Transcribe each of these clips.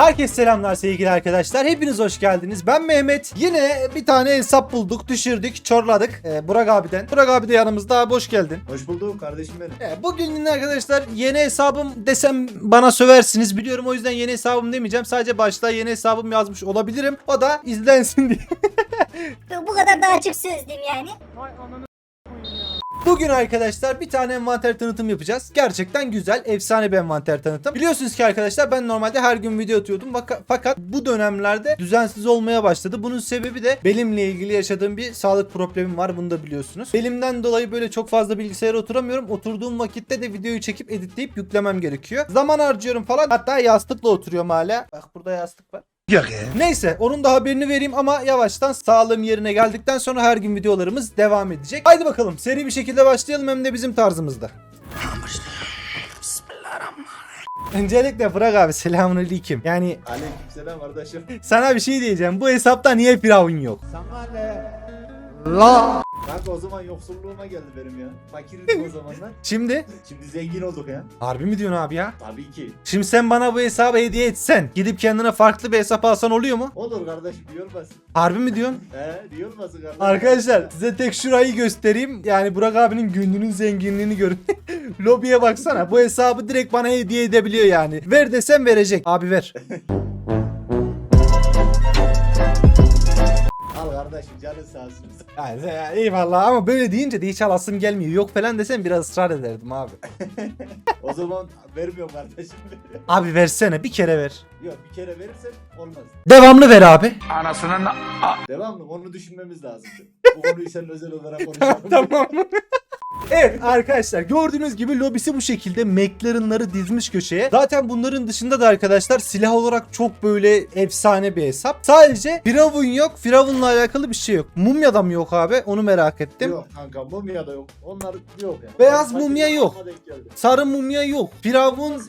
Herkese selamlar sevgili arkadaşlar. Hepiniz hoş geldiniz. Ben Mehmet. Yine bir tane hesap bulduk, düşürdük, çorladık. Ee, Burak abiden. Burak abi de yanımızda. Abi hoş geldin. Hoş bulduk kardeşim benim. Ee, bugün yine arkadaşlar yeni hesabım desem bana söversiniz. Biliyorum o yüzden yeni hesabım demeyeceğim. Sadece başta yeni hesabım yazmış olabilirim. O da izlensin diye. Bu kadar da açık sözlüyüm yani. Bugün arkadaşlar bir tane envanter tanıtım yapacağız. Gerçekten güzel, efsane bir envanter tanıtım. Biliyorsunuz ki arkadaşlar ben normalde her gün video atıyordum. Fakat bu dönemlerde düzensiz olmaya başladı. Bunun sebebi de belimle ilgili yaşadığım bir sağlık problemim var. Bunu da biliyorsunuz. Belimden dolayı böyle çok fazla bilgisayara oturamıyorum. Oturduğum vakitte de videoyu çekip editleyip yüklemem gerekiyor. Zaman harcıyorum falan. Hatta yastıkla oturuyorum hala. Bak burada yastık var. Neyse onun da haberini vereyim ama yavaştan sağlığım yerine geldikten sonra her gün videolarımız devam edecek. Haydi bakalım seri bir şekilde başlayalım hem de bizim tarzımızda. Öncelikle Burak abi selamünaleyküm. Yani Aleykümselam kardeşim. sana bir şey diyeceğim. Bu hesapta niye firavun yok? Sana ne? Kanka o zaman yoksulluğuma geldi benim ya. Fakirdim o zamanlar. Şimdi Şimdi zengin olduk ya. harbi mi diyorsun abi ya? Tabii ki. Şimdi sen bana bu hesabı hediye etsen gidip kendine farklı bir hesap alsan oluyor mu? Olur kardeşim diyor basın. Harbi mi diyorsun? He diyor basın kardeşim. Arkadaşlar size tek şurayı göstereyim. Yani Burak abinin günlüğünün zenginliğini görün. Lobiye baksana. Bu hesabı direkt bana hediye edebiliyor yani. Ver desem verecek. Abi ver. Kardeşim canın sağ olsun. Yani, ya, eyvallah ama böyle deyince de hiç alasım gelmiyor. Yok falan desem biraz ısrar ederdim abi. O zaman vermiyorum kardeşim. Abi versene bir kere ver. Yok bir kere verirsen olmaz. Devamlı ver abi. Anasının Devamlı onu düşünmemiz lazım. Bu konuyu senin özel olarak konuşalım. tamam. Evet arkadaşlar gördüğünüz gibi lobisi bu şekilde McLaren'ları dizmiş köşeye. Zaten bunların dışında da arkadaşlar silah olarak çok böyle efsane bir hesap. Sadece Firavun yok. Firavun'la alakalı bir şey yok. Mumya da mı yok abi? Onu merak ettim. Yok kanka mumya da yok. Onlar yok ya. Beyaz Fakir mumya yok. Sarı mumya yok. Firavun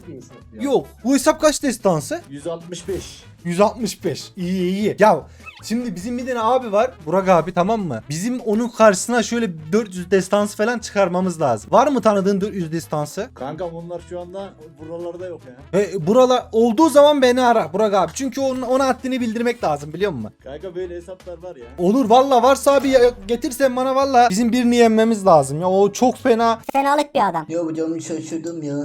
yok. Bu hesap kaç destansı? 165. 165. İyi iyi. Ya şimdi bizim bir tane abi var. Burak abi tamam mı? Bizim onun karşısına şöyle 400 destansı falan çıkarmamız lazım. Var mı tanıdığın 400 destansı? Kanka onlar şu anda buralarda yok ya. E, buralar olduğu zaman beni ara Burak abi. Çünkü onun, ona haddini bildirmek lazım biliyor musun? Kanka böyle hesaplar var ya. Olur valla varsa abi getirsen bana valla bizim birini yenmemiz lazım ya. O çok fena. Fenalık bir adam. Ya hocam şaşırdım ya.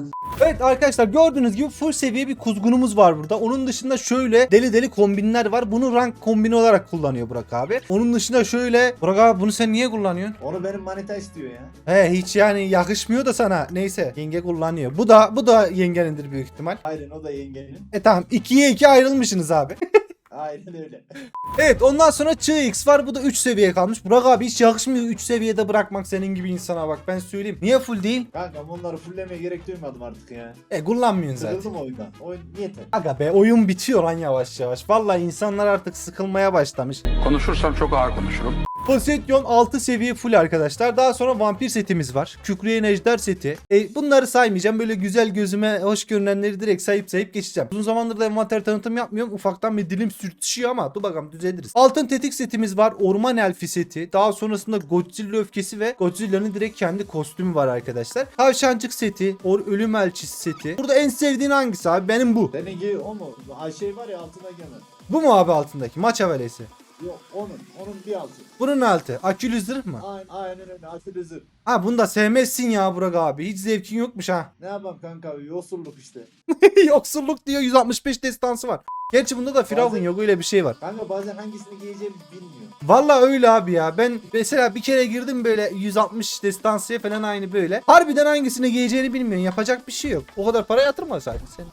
Evet arkadaşlar gördüğünüz gibi full seviye bir kuzgunumuz var burada. Onun dışında şöyle deli deli kombinler var. Bunu rank kombini olarak kullanıyor Burak abi. Onun dışında şöyle Burak abi bunu sen niye kullanıyorsun? Onu benim manita istiyor ya. He hiç yani yakışmıyor da sana. Neyse yenge kullanıyor. Bu da bu da yengenindir büyük ihtimal. Aynen o da yengenin. E tamam ikiye iki ayrılmışsınız abi. Aynen öyle. evet ondan sonra Çığ X var. Bu da 3 seviye kalmış. Burak abi hiç yakışmıyor 3 seviyede bırakmak senin gibi insana bak ben söyleyeyim. Niye full değil? Kanka bunları fullemeye gerek duymadım artık ya. E kullanmıyorsun zaten. Sıkıldım oyundan. Oyun yeter. Aga be oyun bitiyor lan yavaş yavaş. Vallahi insanlar artık sıkılmaya başlamış. konuşursam çok ağır konuşurum. Poseidon 6 seviye full arkadaşlar. Daha sonra vampir setimiz var. Kükreyen ejder seti. E, bunları saymayacağım. Böyle güzel gözüme hoş görünenleri direkt sayıp sayıp geçeceğim. Uzun zamandır da envanter tanıtım yapmıyorum. Ufaktan bir dilim sürtüşüyor ama dur bakalım düzeliriz. Altın tetik setimiz var. Orman elfi seti. Daha sonrasında Godzilla öfkesi ve Godzilla'nın direkt kendi kostümü var arkadaşlar. Tavşancık seti. Or ölüm elçisi seti. Burada en sevdiğin hangisi abi? Benim bu. Seninki o mu? Ha şey var ya altına gelen. Bu mu abi altındaki? Maç havalesi. Yok onun. Onun bir altı. Bunun altı. Akülü zırh mı? Aynen, aynen öyle. Asil zırh. Ha bunu da sevmezsin ya Burak abi. Hiç zevkin yokmuş ha. Ne yapalım kanka? Yosulluk işte. Yoksulluk diyor 165 destansı var. Gerçi bunda da Firavun Bazen- yok öyle bir şey var. Kanka bazen hangisini giyeceğimi bilmiyor. Valla öyle abi ya. Ben mesela bir kere girdim böyle 160 destansıya falan aynı böyle. Harbiden hangisini giyeceğini bilmiyorsun. Yapacak bir şey yok. O kadar para yatırma zaten sen.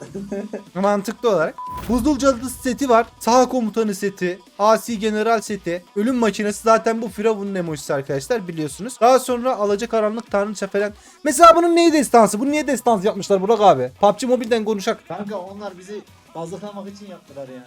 Mantıklı olarak. Buzul cadısı seti var. Saha komutanı seti. Asi general seti. Ölüm makinesi zaten bu Firavun'un emojisi arkadaşlar biliyorsunuz. Daha sonra alacakaranlık tanrıça falan. Mesela bunun neyi destansı? Bunu niye destans yapmışlar Burak abi? PUBG Mobile'den konuşak. Kanka onlar bizi kazıklamak için yaptılar yani.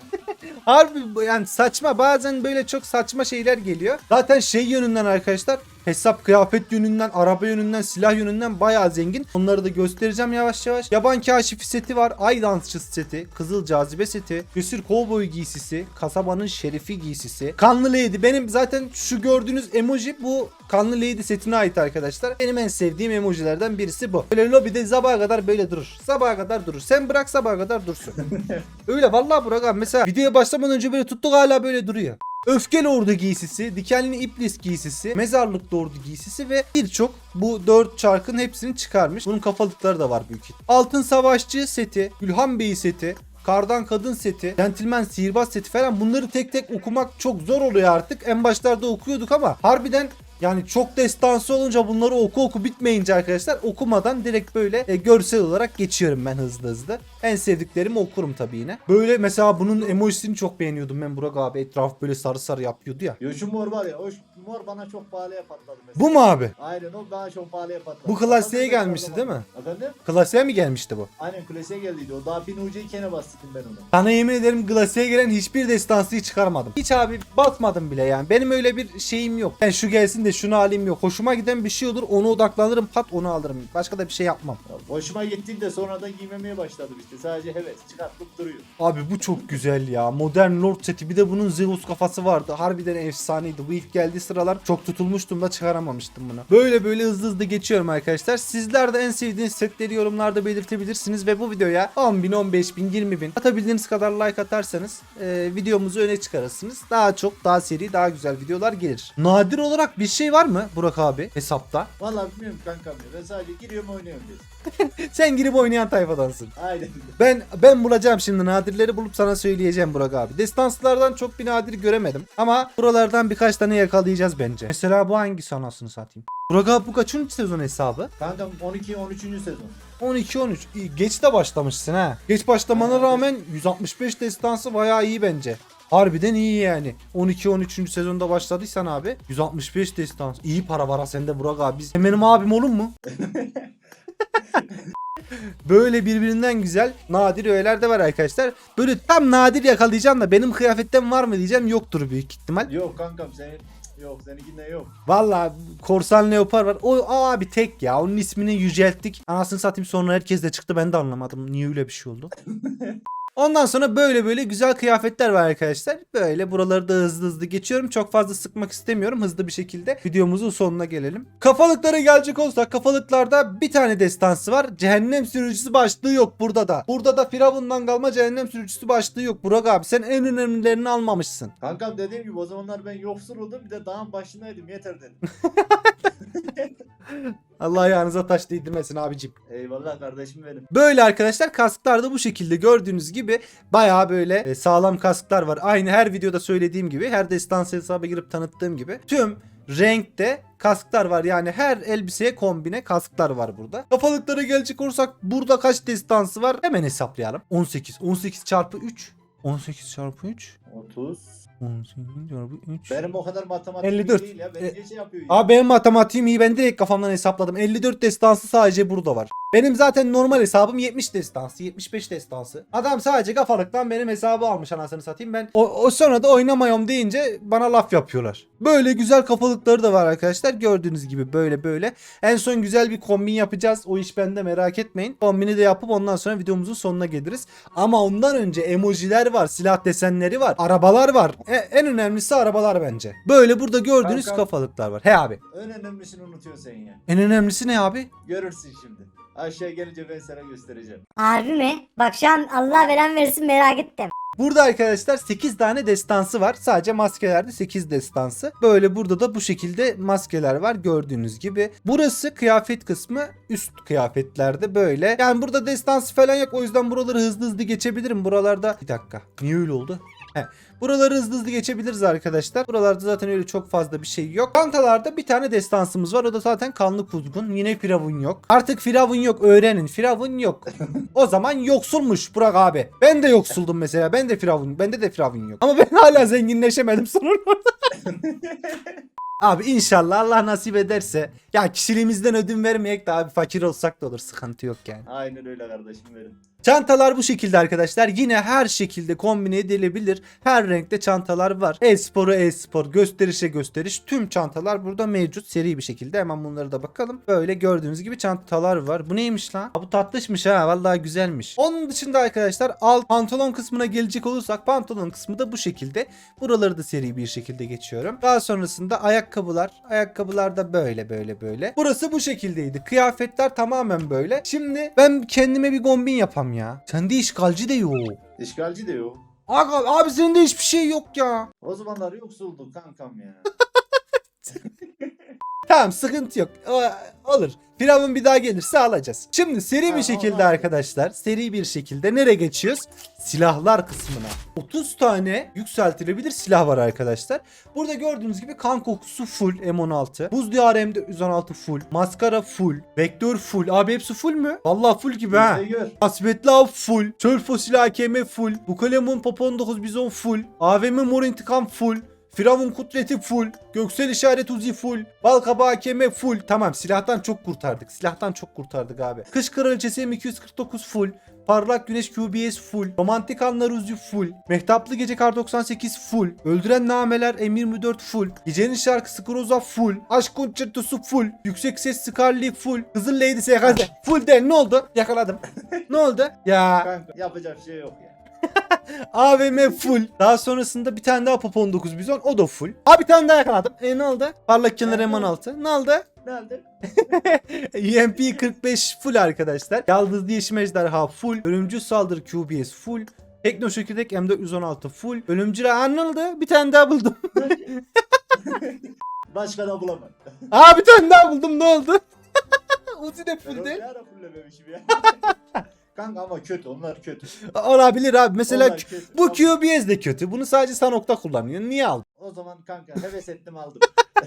Harbi yani saçma bazen böyle çok saçma şeyler geliyor. Zaten şey yönünden arkadaşlar Hesap kıyafet yönünden, araba yönünden, silah yönünden bayağı zengin. Onları da göstereceğim yavaş yavaş. Yaban kaşifi seti var. Ay dansçısı seti. Kızıl cazibe seti. Cesur kovboy giysisi. Kasabanın şerifi giysisi. Kanlı Lady. Benim zaten şu gördüğünüz emoji bu Kanlı Lady setine ait arkadaşlar. Benim en sevdiğim emojilerden birisi bu. Böyle lobide sabaha kadar böyle durur. Sabaha kadar durur. Sen bırak sabaha kadar dursun. Öyle vallahi Burak abi mesela videoya başlamadan önce böyle tuttuk hala böyle duruyor. Öfkeli Ordu giysisi, Dikenli İblis giysisi, Mezarlıklı Ordu giysisi ve birçok bu dört çarkın hepsini çıkarmış. Bunun kafalıkları da var büyük ihtimal. Altın Savaşçı seti, Gülhan Bey seti, Kardan Kadın seti, Gentleman Sihirbaz seti falan bunları tek tek okumak çok zor oluyor artık. En başlarda okuyorduk ama harbiden yani çok destansı olunca bunları oku oku bitmeyince arkadaşlar okumadan direkt böyle e, görsel olarak geçiyorum ben hızlı hızlı. En sevdiklerimi okurum tabii yine. Böyle mesela bunun emojisini çok beğeniyordum ben Burak abi. Etraf böyle sarı sarı yapıyordu ya. Yo şu mor var ya o şu mor bana çok pahalıya patladı mesela. Bu mu abi? Aynen o bana çok pahalıya patladı. Bu klasiğe gelmişti değil mi? Efendim? Klasiğe mi gelmişti bu? Aynen klasiğe geldiydi o daha bin ucu ikene bastım ben onu. Sana yemin ederim klasiğe gelen hiçbir destansıyı çıkarmadım. Hiç abi basmadım bile yani. Benim öyle bir şeyim yok. Ben şu gelsin de şunu alayım yok. Hoşuma giden bir şey olur ona odaklanırım pat onu alırım. Başka da bir şey yapmam. Ya, Hoşuma gittiğinde sonradan giymemeye başladım işte sadece heves çıkartıp duruyor. Abi bu çok güzel ya. Modern Lord seti bir de bunun Zeus kafası vardı. Harbiden efsaneydi. Bu ilk geldiği sıralar çok tutulmuştum da çıkaramamıştım bunu. Böyle böyle hızlı hızlı geçiyorum arkadaşlar. Sizler de en sevdiğiniz setleri yorumlarda belirtebilirsiniz ve bu videoya 10 bin, 15 bin, 20 bin atabildiğiniz kadar like atarsanız e, videomuzu öne çıkarırsınız. Daha çok, daha seri, daha güzel videolar gelir. Nadir olarak bir şey var mı Burak abi hesapta? Vallahi bilmiyorum kankam ya ben sadece giriyorum oynuyorum diyorsun. Sen girip oynayan tayfadansın. Aynen. Ben ben bulacağım şimdi nadirleri bulup sana söyleyeceğim Burak abi. Destanslardan çok bir nadir göremedim. Ama buralardan birkaç tane yakalayacağız bence. Mesela bu hangisi anasını satayım? Burak abi bu kaçıncı sezon hesabı? Kankam 12-13. sezon. 12-13. İyi, Geç de başlamışsın ha. Geç başlamana rağmen 165 destansı bayağı iyi bence. Harbiden iyi yani. 12-13. sezonda başladıysan abi 165 destans. İyi para var ha sende Burak abi. Biz- benim abim olur mu? Böyle birbirinden güzel nadir öğeler de var arkadaşlar. Böyle tam nadir yakalayacağım da benim kıyafetten var mı diyeceğim yoktur büyük ihtimal. Yok kankam senin yok seninkinde yok. Valla korsan leopar var. O abi tek ya. Onun ismini yücelttik. Anasını satayım sonra herkes de çıktı. Ben de anlamadım. Niye öyle bir şey oldu? Ondan sonra böyle böyle güzel kıyafetler var arkadaşlar. Böyle buraları da hızlı hızlı geçiyorum. Çok fazla sıkmak istemiyorum. Hızlı bir şekilde videomuzun sonuna gelelim. Kafalıklara gelecek olsak kafalıklarda bir tane destansı var. Cehennem sürücüsü başlığı yok burada da. Burada da Firavun'dan kalma cehennem sürücüsü başlığı yok. Burak abi sen en önemlilerini almamışsın. Kankam dediğim gibi o zamanlar ben yoksul oldum bir de dağın başındaydım yeter dedim. Allah ayağınıza taş değdirmesin abicim. Eyvallah kardeşim benim. Böyle arkadaşlar kasklar da bu şekilde gördüğünüz gibi bayağı böyle e, sağlam kasklar var. Aynı her videoda söylediğim gibi her destansı hesaba girip tanıttığım gibi tüm renkte kasklar var. Yani her elbiseye kombine kasklar var burada. Kafalıklara gelecek olursak burada kaç destansı var? Hemen hesaplayalım. 18. 18 çarpı 3. 18 çarpı 3. 30. 18 çarpı 3. Benim o kadar matematik 54. değil ya. Ben E, niye şey yapıyor ya? Abi benim matematiğim iyi. Ben direkt kafamdan hesapladım. 54 destansı sadece burada var. Benim zaten normal hesabım 70 destansı, 75 destansı. Adam sadece kafalıktan benim hesabı almış anasını satayım. Ben o, o sonra da oynamayom deyince bana laf yapıyorlar. Böyle güzel kafalıkları da var arkadaşlar. Gördüğünüz gibi böyle böyle. En son güzel bir kombin yapacağız. O iş bende merak etmeyin. Kombini de yapıp ondan sonra videomuzun sonuna geliriz. Ama ondan önce emojiler var, silah desenleri var, arabalar var. E- en önemlisi arabalar bence. Böyle burada gördüğünüz Kankam. kafalıklar var. He abi. En önemlisini unutuyorsun sen ya. En önemlisi ne abi? Görürsün şimdi. Aşağı gelince ben sana göstereceğim. Harbi mi? Bak şu an Allah veren versin merak ettim. Burada arkadaşlar 8 tane destansı var. Sadece maskelerde 8 destansı. Böyle burada da bu şekilde maskeler var gördüğünüz gibi. Burası kıyafet kısmı üst kıyafetlerde böyle. Yani burada destansı falan yok. O yüzden buraları hızlı hızlı geçebilirim. Buralarda bir dakika. Niye öyle oldu? Buraları hızlı hızlı geçebiliriz arkadaşlar. Buralarda zaten öyle çok fazla bir şey yok. Kantalarda bir tane destansımız var. O da zaten kanlı kuzgun. Yine Firavun yok. Artık Firavun yok. Öğrenin. Firavun yok. o zaman yoksulmuş Burak abi. Ben de yoksuldum mesela. Ben de Firavun. Bende de Firavun yok. Ama ben hala zenginleşemedim sonunda. Abi inşallah Allah nasip ederse ya kişiliğimizden ödün vermeyek de abi fakir olsak da olur sıkıntı yok yani. Aynen öyle kardeşim benim. Çantalar bu şekilde arkadaşlar. Yine her şekilde kombine edilebilir. Her renkte çantalar var. E-sporu e-spor, gösterişe gösteriş. Tüm çantalar burada mevcut seri bir şekilde. Hemen bunlara da bakalım. Böyle gördüğünüz gibi çantalar var. Bu neymiş lan? Bu tatlışmış ha. Vallahi güzelmiş. Onun dışında arkadaşlar alt pantolon kısmına gelecek olursak pantolon kısmı da bu şekilde. Buraları da seri bir şekilde geçiyorum. Daha sonrasında ayakkabılar. Ayakkabılar da böyle böyle böyle. Burası bu şekildeydi. Kıyafetler tamamen böyle. Şimdi ben kendime bir kombin yapam ya. Sende işgalci de yok. İşgalci de yok. Abi, abi sende hiçbir şey yok ya. O zamanlar yoksulduk kankam ya. Tamam sıkıntı yok. O- olur. Firavun bir daha gelirse alacağız. Şimdi seri bir şekilde arkadaşlar seri bir şekilde nereye geçiyoruz? Silahlar kısmına. 30 tane yükseltilebilir silah var arkadaşlar. Burada gördüğünüz gibi kan kokusu full M16. Buz diyarı M416 full. Maskara full. Vektör full. Abi hepsi full mü? Vallahi full gibi ha. Gör. Asvetlav full. Çöl fosili AKM full. Bukalemun Pop 19 Bizon full. AVM Mor İntikam full. Firavun Kudreti full. Göksel İşaret Uzi full. Balkaba AKM full. Tamam silahtan çok kurtardık. Silahtan çok kurtardık abi. Kış Kraliçesi M249 full. Parlak Güneş QBS full. Romantik Anlar Uzi full. Mehtaplı Gece Kar 98 full. Öldüren Nameler M24 full. Gecenin Şarkısı Groza full. Aşk Konçertosu full. Yüksek Ses Scarly full. Kızıl Lady SKZ full değil ne oldu? Yakaladım. ne oldu? Ya Kanka yapacak şey yok ya. AVM full. Daha sonrasında bir tane daha Pop 19 Bizon o da full. Abi bir tane daha yakaladım. E ne oldu? Parlak kenar Evet. M16. Ne oldu? Nerede? UMP 45 full arkadaşlar. Yaldız Yeşim Ejderha full. Ölümcül Saldırı QBS full. Tekno Şökürek M416 full. Ölümcül anıldı. Bir tane daha buldum. Başka da bulamadım. Aa bir tane daha buldum. Ne oldu? Uzi de Ben full ne ara fullememişim ya. Kanka ama kötü onlar kötü. Olabilir abi. Mesela Onlar kötü. bu QBS de kötü. Bunu sadece Sanok'ta kullanıyor. Niye aldın? O zaman kanka heves ettim aldım.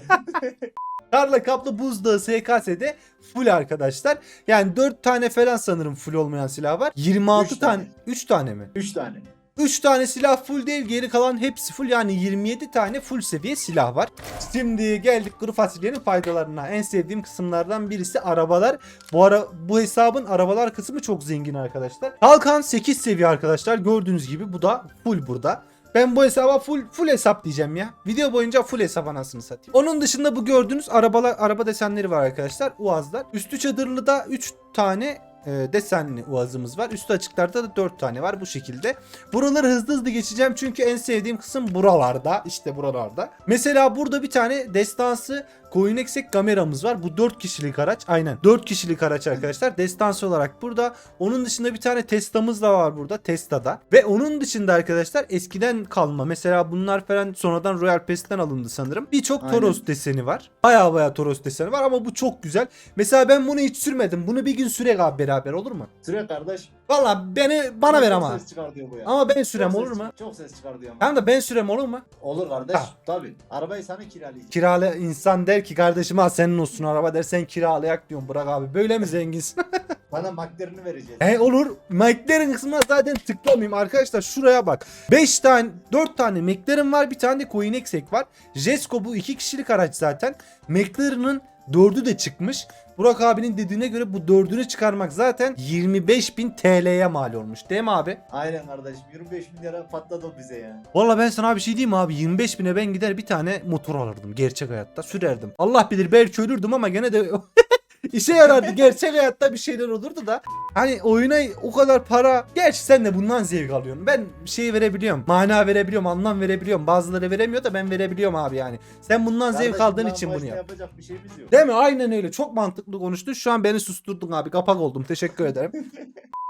Karla kaplı buzdağı SKS'de full arkadaşlar. Yani 4 tane falan sanırım full olmayan silah var. 26 Üç tane. tane. 3 tane mi? 3 tane. 3 tane silah full değil geri kalan hepsi full yani 27 tane full seviye silah var. Şimdi geldik kuru fasulyenin faydalarına. En sevdiğim kısımlardan birisi arabalar. Bu ara bu hesabın arabalar kısmı çok zengin arkadaşlar. Kalkan 8 seviye arkadaşlar. Gördüğünüz gibi bu da full burada. Ben bu hesaba full full hesap diyeceğim ya. Video boyunca full hesap anasını satayım. Onun dışında bu gördüğünüz arabalar araba desenleri var arkadaşlar. Uazlar. Üstü çadırlıda 3 tane e, desenli uazımız var. Üstü açıklarda da 4 tane var bu şekilde. Buraları hızlı hızlı geçeceğim çünkü en sevdiğim kısım buralarda. İşte buralarda. Mesela burada bir tane destansı Koyuneksek kameramız var. Bu 4 kişilik araç. Aynen. 4 kişilik araç arkadaşlar. Destansı olarak burada. Onun dışında bir tane Testa'mız da var burada. Testa'da. Ve onun dışında arkadaşlar eskiden kalma. Mesela bunlar falan sonradan Royal Pass'ten alındı sanırım. Birçok. Toros deseni var. Baya baya Toros deseni var ama bu çok güzel. Mesela ben bunu hiç sürmedim. Bunu bir gün sürek abi beraber olur mu? Süre kardeş. Valla beni bana ver Çok ama. ses çıkar diyor bu ya. Ama ben Çok sürem ses olur mu? Çok ses çıkar diyor ama. Tamam da ben sürem olur mu? Olur kardeş. Ha. Tabii. Arabayı sana kiralayacağım. Kiralı insan der ki kardeşim al senin olsun araba der sen kiralayak diyorsun bırak abi böyle mi zenginsin? Sana maklerini vereceğiz. e olur McLaren kısmına zaten tıklamayayım arkadaşlar şuraya bak 5 tane 4 tane McLaren var bir tane de Koenigsegg var Jesko bu 2 kişilik araç zaten McLaren'ın 4'ü de çıkmış Burak abinin dediğine göre bu 4'ünü çıkarmak zaten 25.000 TL'ye mal olmuş değil mi abi? Aynen kardeşim. 25 bin lira patladı o bize ya. Valla ben sana bir şey diyeyim mi abi 25 bine ben gider bir tane motor alırdım gerçek hayatta sürerdim. Allah bilir belki ölürdüm ama gene de işe yarardı gerçek hayatta bir şeyler olurdu da. Hani oyuna o kadar para gerçi sen de bundan zevk alıyorsun. Ben şey verebiliyorum mana verebiliyorum anlam verebiliyorum bazıları veremiyor da ben verebiliyorum abi yani. Sen bundan zevk Kardeşim, aldığın daha için bunu yap. yapacak bir şeyimiz yok. Değil mi? Aynen öyle. Çok mantıklı konuştun. Şu an beni susturdun abi. Kapak oldum. Teşekkür ederim.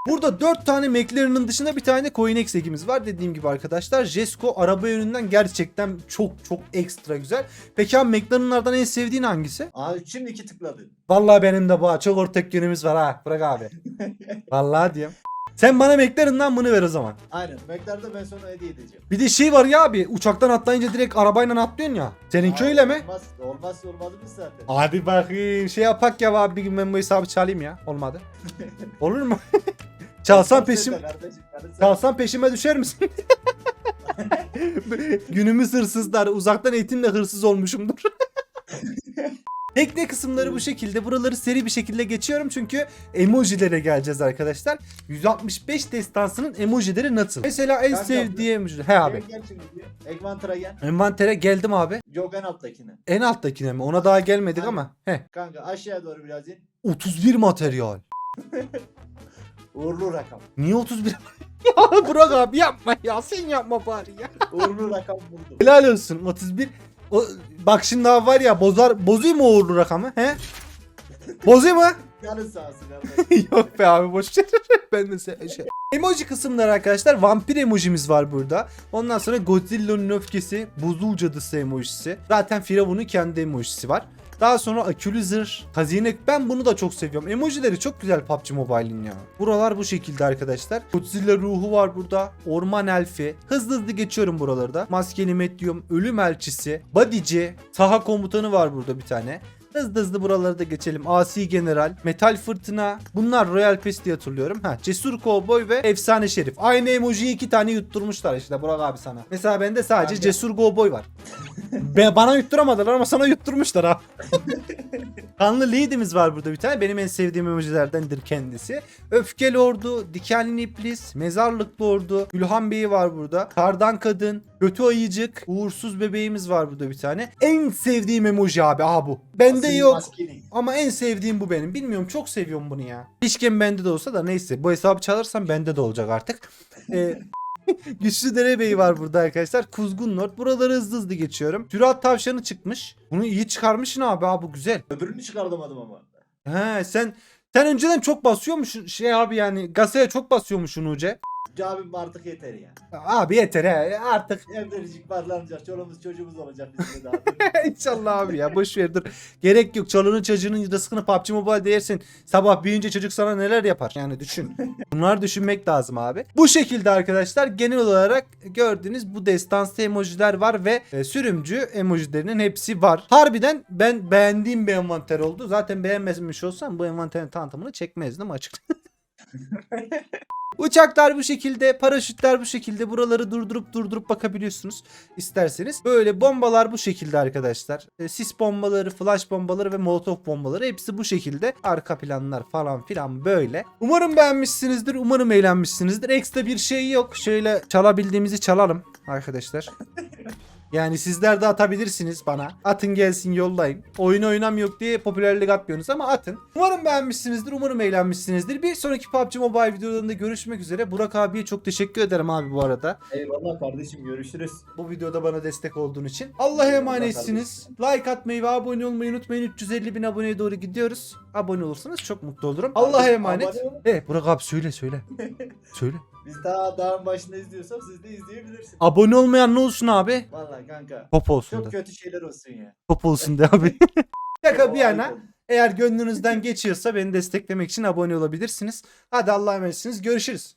Burada 4 tane McLaren'ın dışında bir tane Koenigsegg'imiz var. Dediğim gibi arkadaşlar. Jesko araba yönünden gerçekten çok çok ekstra güzel. Peki abi McLaren'lardan en sevdiğin hangisi? Aa şimdi iki tıkladı. Vallahi benim de bu. Çok ortak yönümüz var ha. Bırak abi. Vallahi diyeyim. Sen bana McLaren'dan bunu ver o zaman. Aynen. Mektar'da ben sana hediye edeceğim. Bir de şey var ya abi. Uçaktan atlayınca direkt arabayla atlıyorsun ya. Seninki Aa, öyle mi? Olmaz. Olmazsa olmazımız zaten. Hadi bakayım şey yapak ya abi bir gün ben bu hesabı çalayım ya. Olmadı. Olur mu? Çalsan peşim çalsan peşime düşer misin? Günümüz hırsızlar. Uzaktan eğitimle hırsız olmuşumdur. Tekne kısımları bu şekilde. Buraları seri bir şekilde geçiyorum çünkü emojilere geleceğiz arkadaşlar. 165 destansının emojileri nasıl? Mesela en Kanka, sevdiği emoji. He abi. Gel, şimdi. Ekvantıra gel. Envantere geldim abi. Yok en alttakine. En alttakine mi? Ona daha gelmedik Aynen. ama. He. Kanka aşağıya doğru biraz in. 31 materyal. Uğurlu rakam. Niye 31? ya Burak abi yapma ya. Sen yapma bari ya. Uğurlu rakam buldum. Helal olsun 31. O, bak şimdi daha var ya bozar bozayım mı uğurlu rakamı? He? Bozayım mı? Olsun kardeşim. Yok be abi boş ver. ben de se- şey. Emoji kısımları arkadaşlar vampir emojimiz var burada. Ondan sonra Godzilla'nın öfkesi, buzul cadısı emojisi. Zaten Firavun'un kendi emojisi var. Daha sonra akülü zırh, hazine. Ben bunu da çok seviyorum. Emojileri çok güzel PUBG Mobile'in ya. Buralar bu şekilde arkadaşlar. Godzilla ruhu var burada. Orman elfi. Hızlı hızlı geçiyorum buraları da. Maskeli medyum, ölüm elçisi, bodyci, saha komutanı var burada bir tane. Hızlı hızlı buraları da geçelim. Asi General, Metal Fırtına. Bunlar Royal Pass diye hatırlıyorum. Ha, Cesur Cowboy ve Efsane Şerif. Aynı emojiyi iki tane yutturmuşlar işte Burak abi sana. Mesela bende sadece. Cesur Cowboy var. Be, bana yutturamadılar ama sana yutturmuşlar abi. Kanlı Lady'miz var burada bir tane. Benim en sevdiğim emojilerdendir kendisi. Öfke Lordu, Dikenli İblis, Mezarlık Lordu, Gülhan Bey'i var burada. Kardan Kadın, Kötü Ayıcık, Uğursuz Bebeğimiz var burada bir tane. En sevdiğim emoji abi. Aha bu. Bende Asil yok. maskeli. Ama en sevdiğim bu benim. Bilmiyorum çok seviyorum bunu ya. Keşke bende de olsa da neyse. Bu hesabı çalırsam bende de olacak artık. Ee, Güçlü Derebeyi var burada arkadaşlar. Kuzgun Lord. Buraları hızlı hızlı geçiyorum. Sürat tavşanı çıkmış. Bunu iyi çıkarmışsın abi. Ha bu güzel. Öbürünü çıkartamadım ama. He sen sen önceden çok basıyormuşsun şey abi yani gasaya çok basıyormuşsun Uce. Cabim artık yeter ya. Abi yeter he artık Evlenecek parlanacak. Çoluğumuz çocuğumuz olacak bizim de. İnşallah abi ya boş ver dur. Gerek yok çoluğunun çocuğunun rızkını PUBG Mobile yersin. Sabah büyüyünce çocuk sana neler yapar yani düşün. Bunlar düşünmek lazım abi. Bu şekilde arkadaşlar genel olarak gördüğünüz bu destansı emojiler var ve e, sürümcü emojilerinin hepsi var. Harbiden ben beğendiğim bir envanter oldu. Zaten beğenmemiş olsam bu envanterin tanıtımını çekmezdim açık. Uçaklar bu şekilde, paraşütler bu şekilde. Buraları durdurup durdurup bakabiliyorsunuz isterseniz. Böyle bombalar bu şekilde arkadaşlar. E, sis bombaları, flash bombaları ve molotof bombaları hepsi bu şekilde. Arka planlar falan filan böyle. Umarım beğenmişsinizdir. Umarım eğlenmişsinizdir. Ekstra bir şey yok. Şöyle çalabildiğimizi çalalım arkadaşlar. Yani sizler de atabilirsiniz bana. Atın gelsin yollayın. Oyun oynam yok diye popülerlik atmıyorsunuz ama atın. Umarım beğenmişsinizdir. Umarım eğlenmişsinizdir. Bir sonraki PUBG Mobile videolarında görüşmek üzere. Burak abiye çok teşekkür ederim abi bu arada. Eyvallah kardeşim görüşürüz. Bu videoda bana destek olduğun için. Allah'a emanetsiniz. Like atmayı ve abone olmayı unutmayın. 350 bin aboneye doğru gidiyoruz. Abone olursanız çok mutlu olurum. Allah'a emanet. Evet Burak abi söyle söyle. söyle. Biz daha dağın başında izliyorsak siz de izleyebilirsiniz. Abone olmayan ne olsun abi? Vallahi kanka. Pop olsun Çok da. kötü şeyler olsun ya. Pop olsun de abi. Şaka bir yana. Eğer gönlünüzden geçiyorsa beni desteklemek için abone olabilirsiniz. Hadi Allah'a emanetsiniz. Görüşürüz.